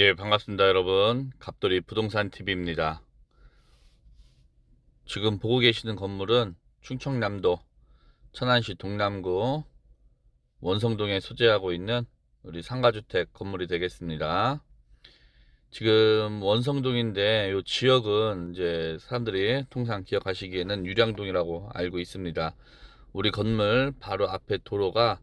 예, 반갑습니다, 여러분. 갑돌이 부동산 TV입니다. 지금 보고 계시는 건물은 충청남도 천안시 동남구 원성동에 소재하고 있는 우리 상가주택 건물이 되겠습니다. 지금 원성동인데 이 지역은 이제 사람들이 통상 기억하시기에는 유량동이라고 알고 있습니다. 우리 건물 바로 앞에 도로가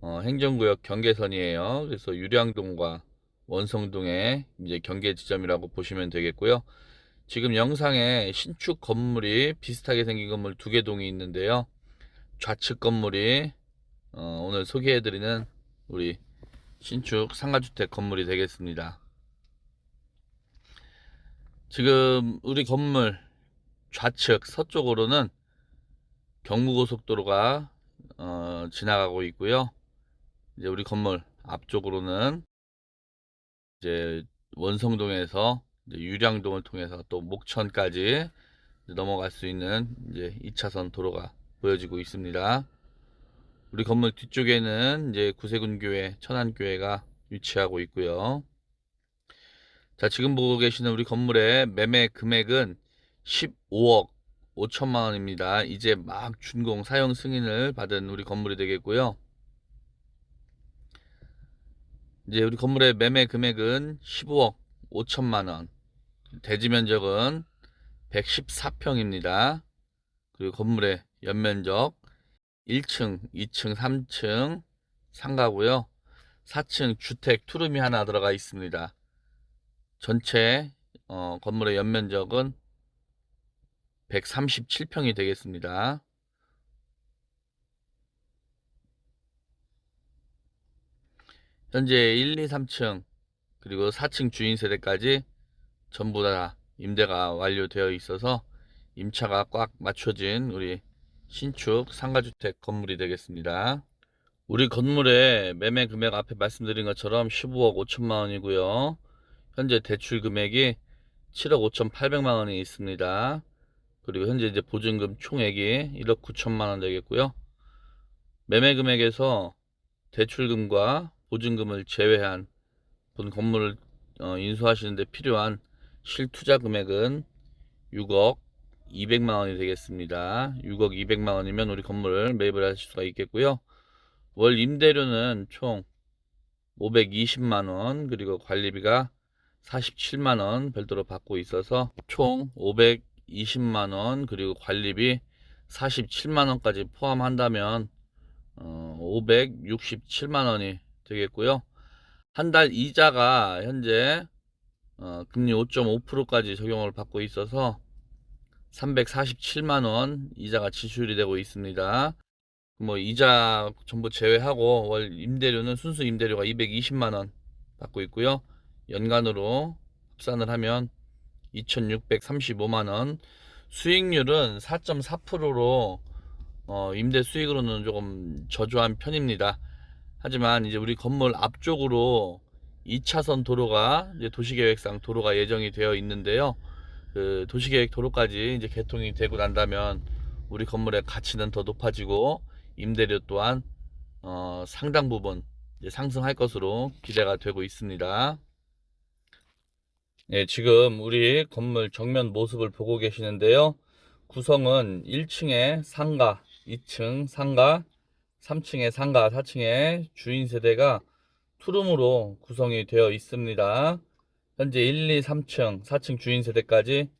어, 행정구역 경계선이에요. 그래서 유량동과 원성동의 이제 경계 지점이라고 보시면 되겠고요. 지금 영상에 신축 건물이 비슷하게 생긴 건물 두 개 동이 있는데요. 좌측 건물이 어, 오늘 소개해드리는 우리 신축 상가주택 건물이 되겠습니다. 지금 우리 건물 좌측 서쪽으로는 경부고속도로가 어, 지나가고 있고요. 이제 우리 건물 앞쪽으로는 이제 원성동에서 이제 유량동을 통해서 또 목천까지 넘어갈 수 있는 이제 2차선 도로가 보여지고 있습니다. 우리 건물 뒤쪽에는 이제 구세군교회, 천안교회가 위치하고 있고요. 자, 지금 보고 계시는 우리 건물의 매매 금액은 15억 5천만 원입니다. 이제 막 준공 사용 승인을 받은 우리 건물이 되겠고요. 이제 우리 건물의 매매 금액은 15억 5천만 원. 대지 면적은 114평입니다. 그리고 건물의 연면적 1층, 2층, 3층 상가고요. 4층 주택 투룸이 하나 들어가 있습니다. 전체 어, 건물의 연면적은 137평이 되겠습니다. 현재 1, 2, 3층 그리고 4층 주인 세대까지 전부 다 임대가 완료되어 있어서 임차가 꽉 맞춰진 우리 신축 상가주택 건물이 되겠습니다. 우리 건물의 매매 금액 앞에 말씀드린 것처럼 15억 5천만 원이고요. 현재 대출 금액이 7억 5천 8백만 원이 있습니다. 그리고 현재 이제 보증금 총액이 1억 9천만 원 되겠고요. 매매 금액에서 대출금과 보증금을 제외한 본 건물을 어, 인수하시는데 필요한 실투자 금액은 6억 200만 원이 되겠습니다. 6억 200만 원이면 우리 건물을 매입을 하실 수가 있겠고요. 월 임대료는 총 520만 원 그리고 관리비가 47만 원 별도로 받고 있어서 총 520만 원 그리고 관리비 47만 원까지 포함한다면 어, 567만 원이 되겠고요. 한 달 이자가 현재 어, 금리 5.5%까지 적용을 받고 있어서 347만 원 이자가 지출이 되고 있습니다. 뭐 이자 전부 제외하고 월 임대료는 순수 임대료가 220만 원 받고 있고요. 연간으로 합산을 하면 2,635만 원. 수익률은 4.4%로 어, 임대 수익으로는 조금 저조한 편입니다. 하지만 이제 우리 건물 앞쪽으로 2차선 도로가 이제 도시계획상 도로가 예정이 되어 있는데요. 그 도시계획 도로까지 이제 개통이 되고 난다면 우리 건물의 가치는 더 높아지고 임대료 또한 어, 상당 부분 상승할 것으로 기대가 되고 있습니다. 네, 지금 우리 건물 정면 모습을 보고 계시는데요. 구성은 1층에 상가, 2층 상가, 3층에 상가, 4층에 주인 세대가 투룸으로 구성이 되어 있습니다. 현재 1, 2, 3층, 4층 주인 세대까지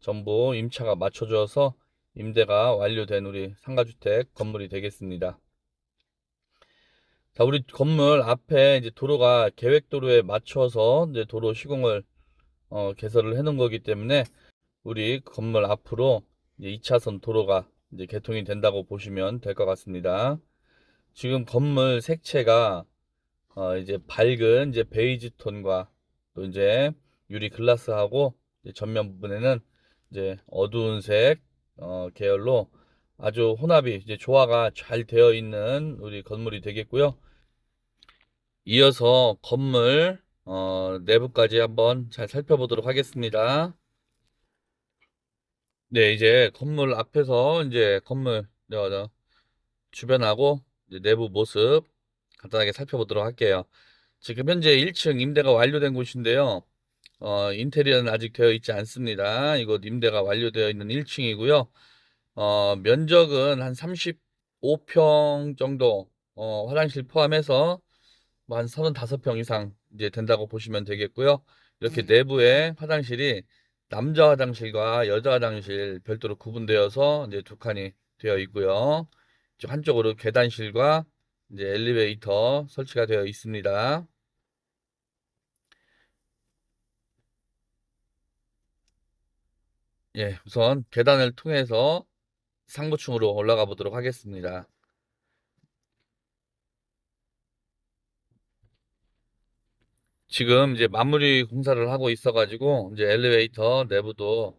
전부 임차가 맞춰져서 임대가 완료된 우리 상가주택 건물이 되겠습니다. 자, 우리 건물 앞에 이제 도로가 계획도로에 맞춰서 이제 도로 시공을 어, 개설을 해 놓은 거기 때문에 우리 건물 앞으로 이제 2차선 도로가 이제 개통이 된다고 보시면 될 것 같습니다. 지금 건물 색채가 어, 이제 밝은 이제 베이지 톤과 또 이제 유리 글라스하고 이제 전면 부분에는 이제 어두운 색 어, 계열로 아주 혼합이 이제 조화가 잘 되어 있는 우리 건물이 되겠고요. 이어서 건물 어, 내부까지 한번 잘 살펴보도록 하겠습니다. 네, 이제 건물 앞에서 이제 건물 어, 어, 주변하고 내부 모습 간단하게 살펴보도록 할게요. 지금 현재 1층 임대가 완료된 곳인데요. 어, 인테리어는 아직 되어 있지 않습니다. 이곳 임대가 완료되어 있는 1층이고요. 어, 면적은 한 35평 정도, 어, 화장실 포함해서 뭐 한 35평 이상 이제 된다고 보시면 되겠고요. 이렇게 내부에 화장실이 남자 화장실과 여자 화장실 별도로 구분되어서 이제 두 칸이 되어 있고요. 한쪽으로 계단실과 이제 엘리베이터 설치가 되어 있습니다. 예, 우선 계단을 통해서 상부층으로 올라가 보도록 하겠습니다. 지금 이제 마무리 공사를 하고 있어가지고 이제 엘리베이터 내부도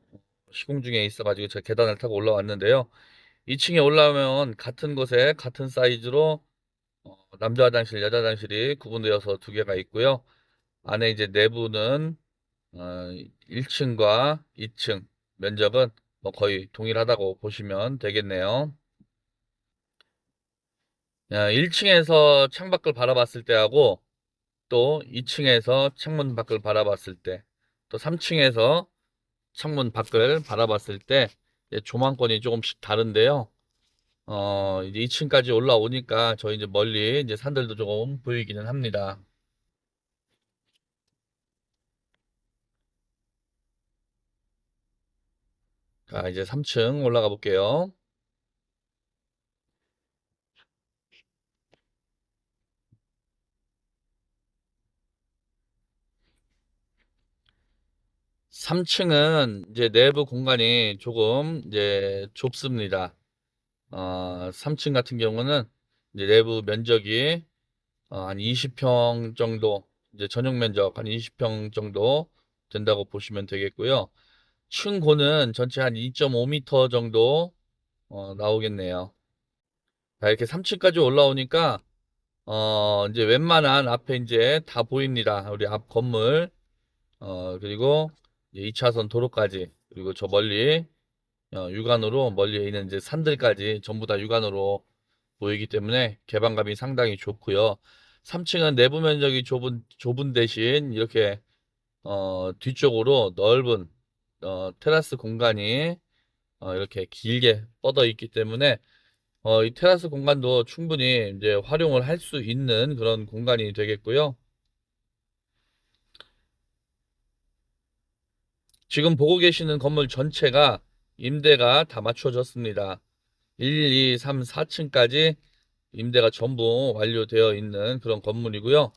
시공 중에 있어가지고 제가 계단을 타고 올라왔는데요. 2층에 올라오면 같은 곳에 같은 사이즈로 어, 남자 화장실, 여자 화장실이 구분되어서 두 개가 있고요. 안에 이제 내부는 어, 1층과 2층 면적은 뭐 거의 동일하다고 보시면 되겠네요. 1층에서 창밖을 바라봤을 때하고 또 2층에서 창문 밖을 바라봤을 때, 또 3층에서 창문 밖을 바라봤을 때 조망권이 조금씩 다른데요. 어, 이제 2층까지 올라오니까 저희 이제 멀리 이제 산들도 조금 보이기는 합니다. 자, 이제 3층 올라가 볼게요. 삼층은 이제 내부 공간이 조금 이제 좁습니다. 어, 3층 같은 경우는 이제 내부 면적이 어, 한 20평 정도, 이제 전용 면적 한 20평 정도 된다고 보시면 되겠고요. 층고는 전체 한 2.5m 정도 어, 나오겠네요. 자, 이렇게 3층까지 올라오니까 어, 이제 웬만한 앞에 이제 다 보입니다. 우리 앞 건물, 어, 그리고 이제 2차선 도로까지, 그리고 저 멀리 어, 육안으로 멀리에 있는 이제 산들까지 전부 다 육안으로 보이기 때문에 개방감이 상당히 좋고요. 3층은 내부 면적이 좁은 좁은 대신 이렇게 어, 뒤쪽으로 넓은 어, 테라스 공간이 어, 이렇게 길게 뻗어 있기 때문에 어, 이 테라스 공간도 충분히 이제 활용을 할 수 있는 그런 공간이 되겠고요. 지금 보고 계시는 건물 전체가 임대가 다 맞춰졌습니다. 1, 2, 3, 4층까지 임대가 전부 완료되어 있는 그런 건물이고요.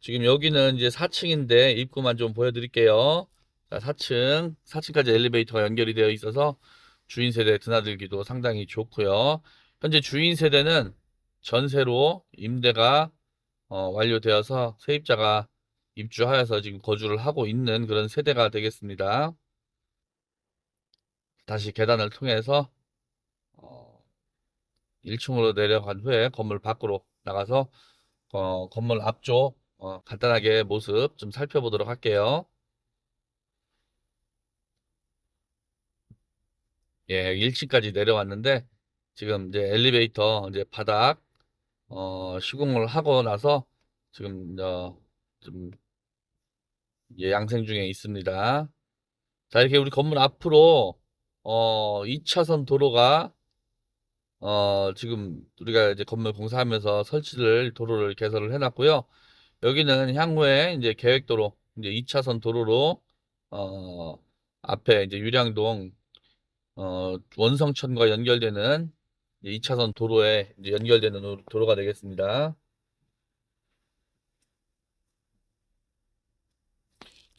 지금 여기는 이제 4층인데 입구만 좀 보여드릴게요. 자, 4층, 4층까지 엘리베이터가 연결이 되어 있어서 주인 세대 드나들기도 상당히 좋고요. 현재 주인 세대는 전세로 임대가 어, 완료되어서 세입자가 입주하여서 지금 거주를 하고 있는 그런 세대가 되겠습니다. 다시 계단을 통해서 어, 1층으로 내려간 후에 건물 밖으로 나가서 어, 건물 앞쪽 어, 간단하게 모습 좀 살펴보도록 할게요. 예, 1층까지 내려왔는데 지금 이제 엘리베이터 이제 바닥 어, 시공을 하고 나서 지금 어, 좀 예, 양생 중에 있습니다. 자, 이렇게 우리 건물 앞으로 어, 2차선 도로가 어, 지금 우리가 이제 건물 공사하면서 설치를 도로를 개설을 해 놨고요. 여기는 향후에 이제 계획도로 이제 2차선 도로로 어, 앞에 이제 유량동 어, 원성천과 연결되는 2차선 도로에 연결되는 도- 도로가 되겠습니다.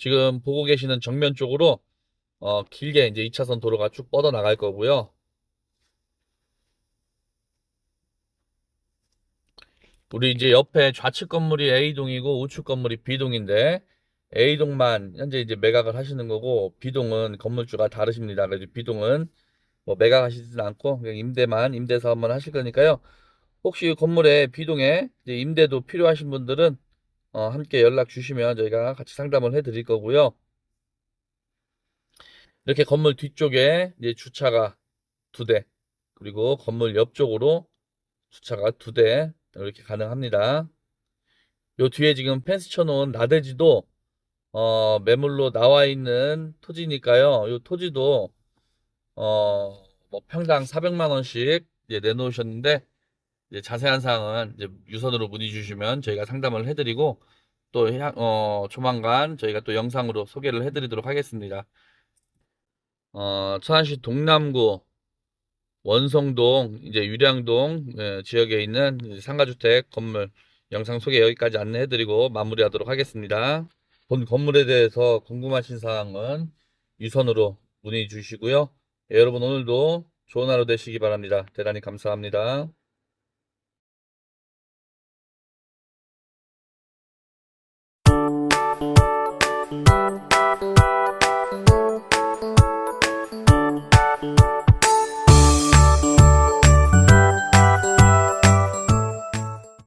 지금 보고 계시는 정면 쪽으로 어, 길게 이제 2차선 도로가 쭉 뻗어 나갈 거고요. 우리 이제 옆에 좌측 건물이 A동이고 우측 건물이 B동인데 A동만 현재 이제 매각을 하시는 거고 B동은 건물주가 다르십니다. 그래서 B동은 뭐 매각하시진 않고 그냥 임대만 임대 사업만 하실 거니까요. 혹시 건물에 B동에 임대도 필요하신 분들은 어, 함께 연락 주시면 저희가 같이 상담을 해 드릴 거고요. 이렇게 건물 뒤쪽에 이제 주차가 두 대, 그리고 건물 옆쪽으로 주차가 두 대 이렇게 가능합니다. 요 뒤에 지금 펜스 쳐놓은 나대지도 어, 매물로 나와 있는 토지니까요. 요 토지도 어, 뭐 평당 400만 원씩 내놓으셨는데 이제 자세한 사항은 이제 유선으로 문의 주시면 저희가 상담을 해드리고 또 향- 어, 조만간 저희가 또 영상으로 소개를 해드리도록 하겠습니다. 어, 천안시 동남구 원성동 이제 유량동 예, 지역에 있는 상가주택 건물 영상 소개 여기까지 안내해드리고 마무리하도록 하겠습니다. 본 건물에 대해서 궁금하신 사항은 유선으로 문의 주시고요. 예, 여러분 오늘도 좋은 하루 되시기 바랍니다. 대단히 감사합니다.